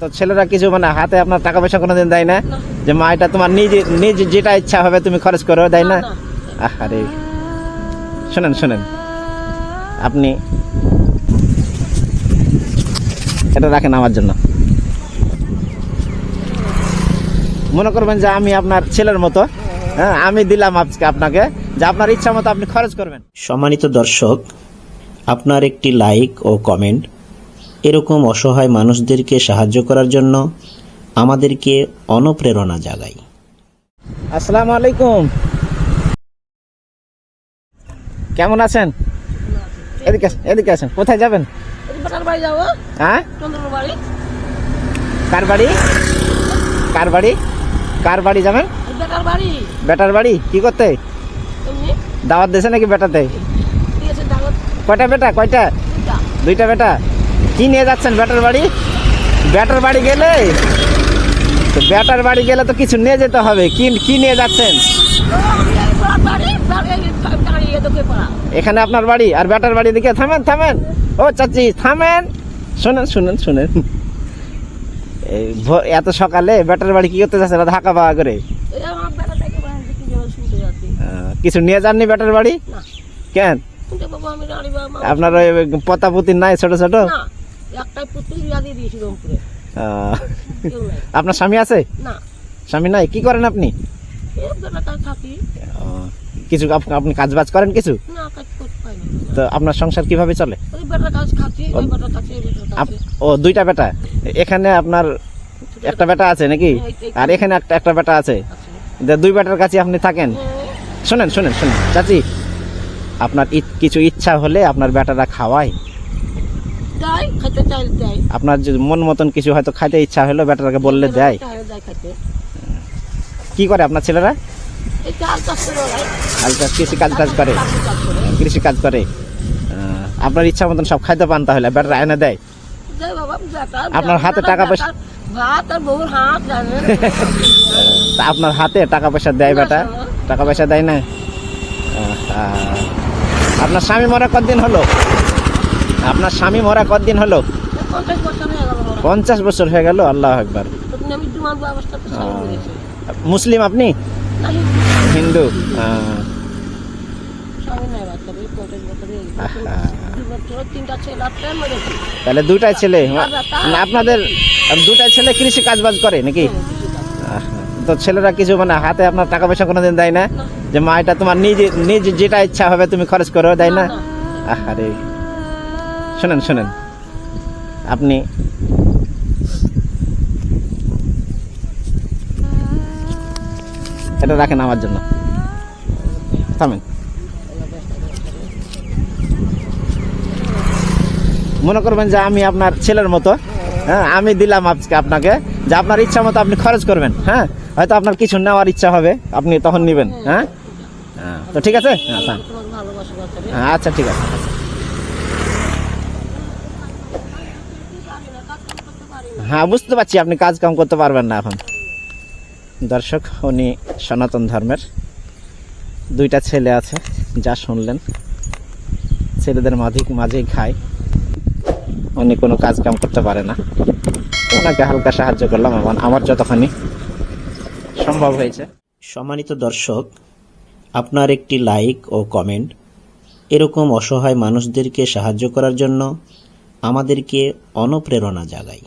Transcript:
তো ছেলেরা কিছু মানে হাতে আপনার টাকা পয়সা কোনোদিন দেয় না যে মা, এটা তোমার নিজে নিজে যেটা ইচ্ছা হবে তুমি খরচ করো, দেয় না? আরে শোনেন শোনেন। আপনি এটা রাখেন আমার জন্য। মনে করবেন যে আমি আপনার ছেলের মতো হ্যাঁ আমি দিলাম আজকে আপনাকে, যে আপনার ইচ্ছা মতো আপনি খরচ করবেন। সম্মানিত দর্শক, আপনার একটি লাইক ও কমেন্ট এরকম অসহায় মানুষদেরকে সাহায্য করার জন্য আমাদেরকে অনুপ্রেরণা জাগায় আসসালামু আলাইকুম। কেমন আছেন? এদিকে আসেন, এদিকে আছেন কোথায় যাবেন? বেটার বাড়ি যাব হ্যাঁ? কার বাড়ি? কার বাড়ি? কার বাড়ি যাবেন? বেটার বাড়ি। বেটার কি করতে? দাওয়াত দিয়েছে নাকি বেটাতে? ঠিক আছে দাওয়াত। কয়টা বেটা? কয়টা? দুইটা বেটা? কি নিয়ে যাচ্ছেন বেটার বাড়ি। বেটার বাড়ি গেলে? তো বেটার বাড়ি গেলে তো কিছু নিয়ে যেতে হবে। কি কি নিয়ে যাচ্ছেন? এখানে আপনার বাড়ি আর বেটার বাড়ি দিকে থামেন থামেন। ও চাচি থামেন। শুনেন শুনেন শুনেন। এত সকালে বেটার বাড়ি কি করতে যাচ্ছেন? ঢাকা পাওয়া করে? যাচ্ছি কিছু নিয়ে যাননি বেটার বাড়ি? না। কেন? আপনার ওই পতাপুতি নাই ছোট ছোট? না। একটাই বিয়া দিয়ে দিয়েছি রংপুরে। আপনার স্বামী আছে? না। স্বামী নাই? কি করেন আপনি? থাকি। কিছু আপনি কাজ বাজ করেন কিছু তো আপনার সংসার কীভাবে চলে? ও দুইটা বেটা? এখানে আপনার একটা বেটা আছে নাকি? আর এখানে একটা একটা বেটা আছে। দুই বেটার কাছে আপনি থাকেন? শোনেন শোনেন শোনেন। চাচি আপনার কিছু ইচ্ছা হলে আপনার বেটারা খাওয়ায়। চাইলে যাই আপনার যদি মন মতন কিছু হয়তো খাইতে ইচ্ছা হলো বেটারাকে বললে দেয়। খাইতে। কি করে আপনার ছেলেরা? এই চাল চাষ করে ওরাই হালকা কৃষি কাজ টাজ করে। কৃষি কাজ করে আপনার ইচ্ছা মতন সব খাইতে পান তাহলে বেটারা এনে দেয়। আপনার হাতে টাকা পয়সা- আপনার হাতে টাকা পয়সা দেয় বেটা। টাকা পয়সা দেয় না? আপনার স্বামী মরা কতদিন হলো? আপনার স্বামী মরা কতদিন হলো? পঞ্চাশ বছর হয়ে গেল হয়ে আল্লাহ একবার। মুসলিম আপনি? হিন্দু? হয়ে। তাহলে দুটাই ছেলে? না, আপনাদের দুটাই ছেলে কৃষি কাজ বাজ করে নাকি? আহা। তো ছেলেরা কিছু মানে হাতে আপনার টাকা পয়সা কোনোদিন দেয় না? যে মা এটা তোমার নিজে নিজে যেটা ইচ্ছা হবে তুমি খরচ করো দেয় না? আরে শোনেন শোনেন। আপনি এটা রাখেন আমার জন্য। থামেন। মনে করবেন যে আমি আপনার ছেলের মতো হ্যাঁ আমি দিলাম আজকে আপনাকে যে আপনার ইচ্ছা মতো আপনি খরচ করবেন হ্যাঁ হয়তো আপনার কিছু নেওয়ার ইচ্ছা হবে আপনি তখন নেবেন হ্যাঁ? হ্যাঁ, তো ঠিক আছে? হ্যাঁ। হ্যাঁ, আচ্ছা ঠিক আছে। হ্যাঁ বুঝতে পারছি, আপনি কাজ কাম করতে পারবেন না এখন। দর্শক, উনি সনাতন ধর্মের। দুইটা ছেলে আছে, যা শুনলেন। ছেলেদের মাঝে, মাঝেই খায়। উনি কোনো কাজ কাম করতে পারে না। ওনাকে হালকা সাহায্য করলাম আমার আমার যতখানি সম্ভব হয়েছে। সম্মানিত দর্শক, আপনার একটি লাইক ও কমেন্ট এরকম অসহায় মানুষদেরকে সাহায্য করার জন্য আমাদেরকে অনুপ্রেরণা জাগায়